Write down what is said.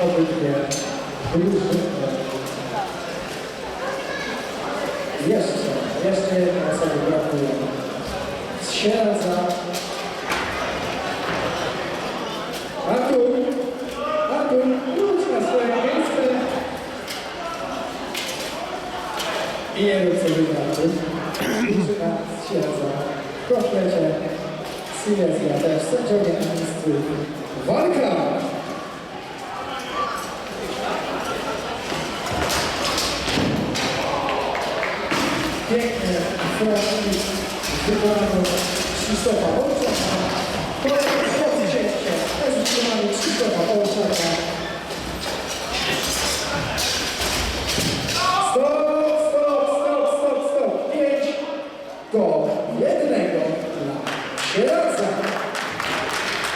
drużyny. Jeszcze, jeszcze jedna osoba brakuje. Z Sieradza. Artur, Artur, wróć na swoje miejsce. I nie wiem, co wygrał. Drużyna z Sieradza. W komplecie Silesia też sędziowie miejscu. Walka! Pięknie Francis wykonano Krzysztofa Olczaka. Kolejny chłopcy cięcie. Bez utrzymania Krzysztofa Olczaka. Stop, stop, stop, stop, stop. Pięć do jednego dla Sieradza.